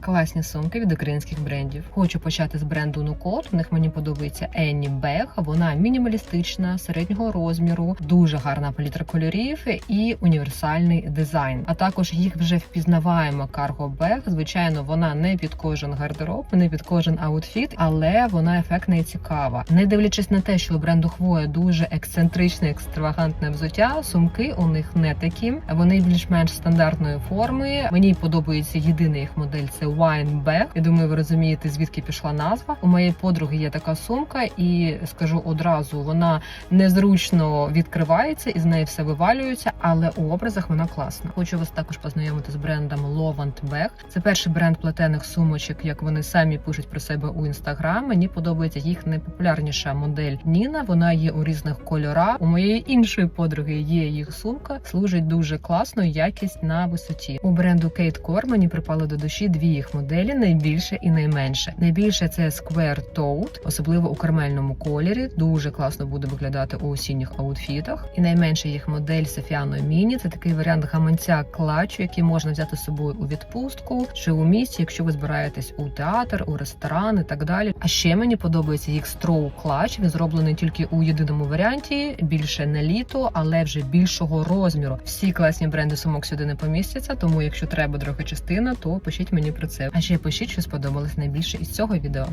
Класні сумки від українських брендів. Хочу почати з бренду Нукот. У них мені подобається Енні Бег. Вона мінімалістична, середнього розміру, дуже гарна палітра кольорів і універсальний дизайн. А також їх вже впізнаваємо карго бег. Звичайно, вона не під кожен гардероб, не під кожен аутфіт, але вона ефектна і цікава. Не дивлячись на те, що у бренду Хвоя дуже ексцентричне, екстравагантне взуття. Сумки у них не такі. Вони більш-менш стандартної форми. Мені подобається єдина їх модель це Wine Bag. Я думаю, ви розумієте, звідки пішла назва. У моєї подруги є така сумка, і скажу одразу, вона незручно відкривається і з неї все вивалюється, але у образах вона класна. Хочу вас також познайомити з брендом Lovant Bag. Це перший бренд плетених сумочок, як вони самі пишуть про себе у інстаграм. Мені подобається їх найпопулярніша модель Ніна. Вона є у різних кольорах. У моєї іншої подруги є їх сумка. Служить дуже класно, якість на висоті. У бренду Kate Core мені припали до душі дві їх моделі: найбільше і найменше. Найбільше це Square Tote, особливо у кармельному кольорі. Дуже класно буде виглядати у осінніх аутфітах. І найменша їх модель Sofiano Mini. Це такий варіант гаманця клачу, який можна взяти з собою у відпустку чи у місті, якщо ви збираєтесь у театр, у ресторан і так далі. А ще мені подобається їх Strow Clutch. Він зроблений тільки у єдиному варіанті, більше на літо, але вже більшого розміру. Всі класні бренди сумок сюди не помістяться. Тому, якщо треба друга частина, то пишіть мені про це. А ще пишіть, що сподобалось найбільше із цього відео.